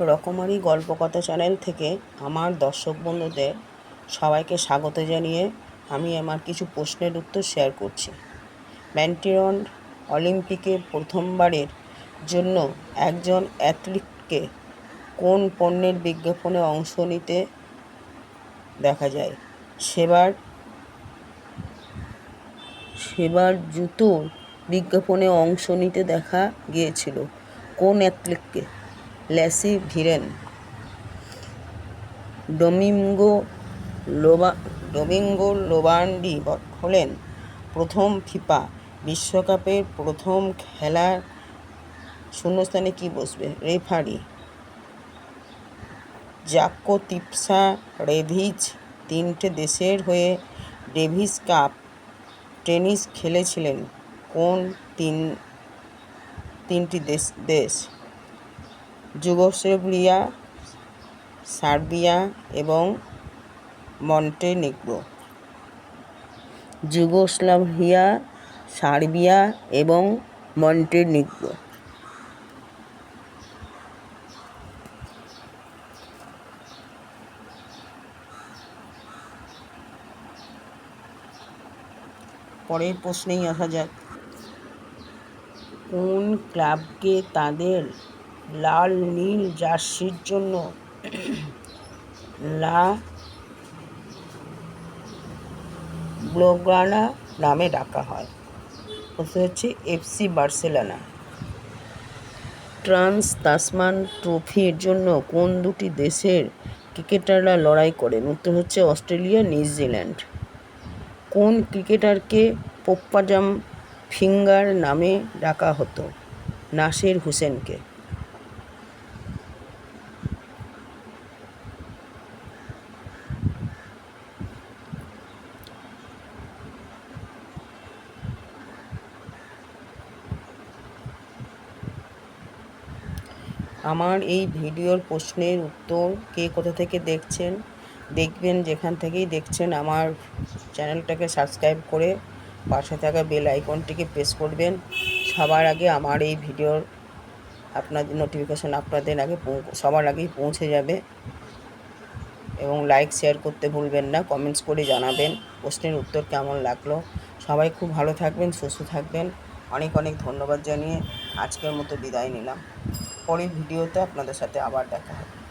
রকমারি গল্পকথা চ্যানেল থেকে আমার দর্শক বন্ধুদের সবাইকে স্বাগত জানিয়ে আমি আমার কিছু প্রশ্নের উত্তর শেয়ার করছি। ম্যান্টিরন অলিম্পিকে প্রথমবারের জন্য একজন অ্যাথলিটকে কোন পণ্যের বিজ্ঞাপনে অংশ নিতে দেখা যায়? সেবার সেবার জুতোর বিজ্ঞাপনে অংশ নিতে দেখা গিয়েছিল। কোন অ্যাথলিটকে? Lasse Viren. ডোমিঙ্গো লোবা, ডোমিঙ্গো লোবান্ডি হলেন প্রথম ফিফা বিশ্বকাপের প্রথম খেলার শূন্যস্থানে কি বসবে? রেফারি। জাকো তিপসা রেভিজ তিনটে দেশের হয়ে ডেভিস কাপ টেনিস খেলেছিলেন। কোন তিন, তিনটি দেশ দেশ? যুগোস্লাভিয়া, সার্বিয়া এবং মন্টেনেগ্রো। যুগোস্লাভিয়া, সার্বিয়া এবং মন্টেনেগ্রো। পরের প্রশ্নেই আসা যাক। কোন ক্লাবকে তাদের লাল, নীল জার্সির জন্য। লা ব্লোগ্রানা নামে ডাকা হয়। প্রশ্ন হচ্ছে এফসি বার্সেলোনা। ট্রান্স তাসমান ট্রফির জন্য কোন দুটি দেশের ক্রিকেটাররা লড়াই করেন? উত্তর হচ্ছে অস্ট্রেলিয়া, নিউজিল্যান্ড। কোন ক্রিকেটারকে পোপ্পাজাম ফিঙ্গার নামে ডাকা হতো? নাসির হোসেনকে। আমার এই ভিডিওর প্রশ্নের উত্তর কে কোথা থেকে দেখছেন, দেখবেন যেখান থেকেই দেখছেন আমার চ্যানেলটাকে সাবস্ক্রাইব করে পাশে থাকা বেল আইকনটিকে প্রেস করবেন। সবার আগে আমার এই ভিডিওর আপনাদের নোটিফিকেশন আপনাদের আগে সবার আগেই পৌঁছে যাবে। এবং লাইক শেয়ার করতে ভুলবেন না কমেন্টস করে জানাবেন, প্রশ্নের উত্তর কেমন লাগল। সবাই খুব ভালো থাকবেন, সুস্থ থাকবেন। অনেক অনেক ধন্যবাদ জানিয়ে আজকের মতো বিদায় নিলাম। পরের ভিডিওতে আপনাদের সাথে আবার দেখা হবে।